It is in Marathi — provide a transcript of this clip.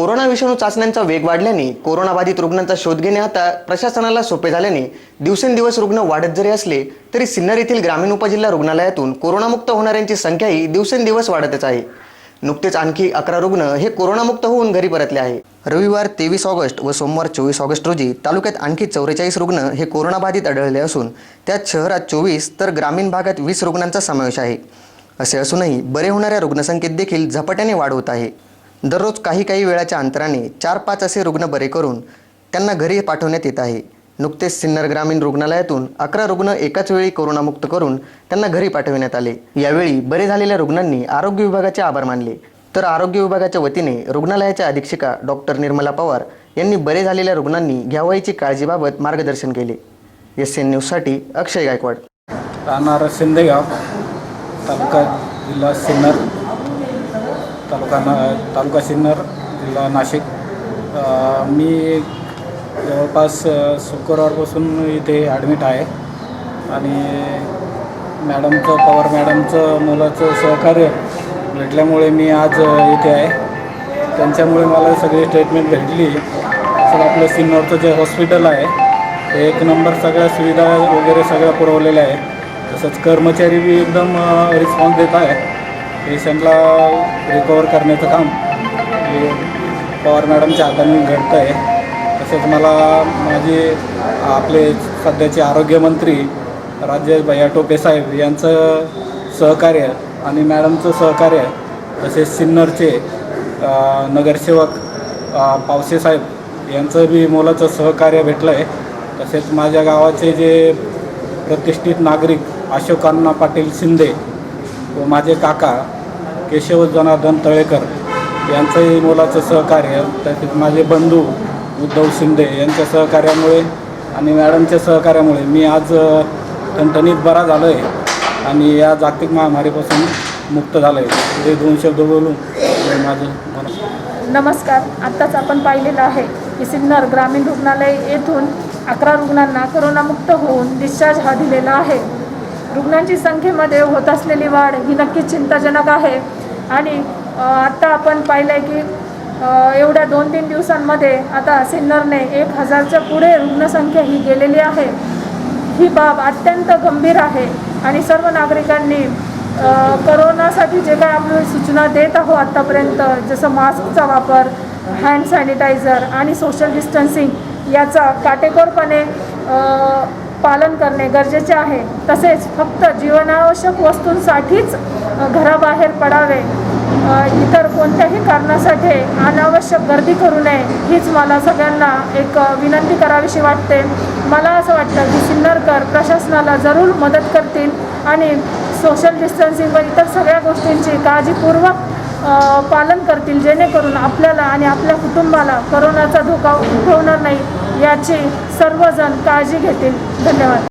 कोरोना विषाणू चाचण्यांचा वेग वाढल्याने कोरोनाबाधित रुग्णांचा शोध घेणे आता प्रशासनाला सोपे झाल्याने दिवसेंदिवस रुग्ण वाढत जरी असले तरी सिन्नर येथील ग्रामीण उपजिल्हा रुग्णालयातून कोरोनामुक्त होणाऱ्यांची संख्याही दिवसेंदिवस वाढतच आहे. नुकतेच आणखी अकरा रुग्ण हे कोरोनामुक्त होऊन घरी परतले आहे. रविवार तेवीस ऑगस्ट व सोमवार चोवीस ऑगस्ट रोजी तालुक्यात आणखी चौवेचाळीस रुग्ण हे कोरोनाबाधित आढळले असून त्यात शहरात चोवीस तर ग्रामीण भागात वीस रुग्णांचा समावेश आहे. असे असूनही बरे होणाऱ्या रुग्णसंख्येत देखील झपाट्याने वाढ होत आहे. दररोज काही काही वेळाच्या अंतराने चार पाच असे रुग्ण बरे करून त्यांना घरी पाठवण्यात येत आहे. नुकतेच सिन्नर ग्रामीण रुग्णालयातून अकरा रुग्ण एकाच वेळी कोरोनामुक्त करून त्यांना घरी पाठविण्यात आले. यावेळी बरे झालेल्या रुग्णांनी आरोग्य विभागाचे आभार मानले. तर आरोग्य विभागाच्या वतीने रुग्णालयाच्या अधीक्षिका डॉक्टर निर्मला पवार यांनी बरे झालेल्या रुग्णांनी घ्यावयाची काळजीबाबत मार्गदर्शन केले. एस एन न्यूजसाठी अक्षय गायकवाड. राहणार शिंदेगाव तालुका जिल्हा सिन्नर. तालुका ना तालुका सिन्नर जिल्हा नाशिक. मी जवळपास शुक्रवारपासून इथे ॲडमिट आहे. आणि मॅडमचं पवार मॅडमचं मुलाचं सहकार्य भेटल्यामुळे मी आज इथे आहे. त्यांच्यामुळे मला सगळी ट्रीटमेंट भेटली. असं आपलं सिन्नरचं जे हॉस्पिटल आहे ते एक नंबर सगळ्या सुविधा वगैरे सगळ्या पुरवलेल्या आहे. तसंच कर्मचारी बी एकदम रिस्पॉन्स देत आहे. पेशंटला रिकवर करण्याचं काम हे पवार मॅडमच्या हाताने घडतं आहे तसेच मला माझे आपले सध्याचे आरोग्यमंत्री राजेश भैया टोपे साहेब यांचं सहकार्य आणि मॅडमचं सहकार्य तसेच सिन्नरचे नगरसेवक पावसे साहेब यांचं बी मोलाचं सहकार्य भेटलं आहे तसेच माझ्या गावाचे जे प्रतिष्ठित नागरिक अशोक पाटील शिंदे व माझे काका केशव जनार्दन तळेकर यांचंही मोलाचं सहकार्य त्यातील माझे बंधू उद्धव शिंदे यांच्या सहकार्यामुळे आणि मॅडमच्या सहकार्यामुळे मी आज अ, ठणठणीत बरा झालो आहे आणि या जागतिक महामारीपासून मुक्त झालो आहे ते दोन शब्द बोलून माझं नमस्कार. आत्ताच आपण पाहिलेलं आहे की सिन्नर ग्रामीण रुग्णालय येथून अकरा रुग्णांना करोनामुक्त होऊन डिस्चार्ज हा दिलेला आहे. रुग्णांची संख्येमध्ये होत असलेली वाढ ही नक्कीच चिंताजनक आहे. आणि आत्ता आपण पाहिलं आहे की एवढ्या दोन तीन दिवसांमध्ये आता सिन्नरने एक हजारच्या पुढे रुग्णसंख्या ही गेलेली आहे. ही बाब अत्यंत गंभीर आहे आणि सर्व नागरिकांनी करोनासाठी जे काय आपण सूचना देत आहोत आत्तापर्यंत जसं मास्कचा वापर हँड सॅनिटायझर आणि सोशल डिस्टन्सिंग याचा काटेकोरपणे पालन करणे गरजेचे आहे. तसेच फक्त जीवनावश्यक वस्तूंसाठीच घराबाहेर पडावे. इतर कोणत्याही कारणासाठी अनावश्यक गर्दी करू नये हीच मला सगळ्यांना एक विनंती करावीशी वाटते. मला असं वाटतं की सिन्नरकर प्रशासनाला जरूर मदत करतील आणि सोशल डिस्टन्सिंग व इतर सगळ्या गोष्टींची काळजीपूर्वक पालन करतील जेणेकरून आपल्याला आणि आपल्या कुटुंबाला करोनाचा धोका उद्भवणार नाही याची सर्वजण काळजी घेतील. धन्यवाद.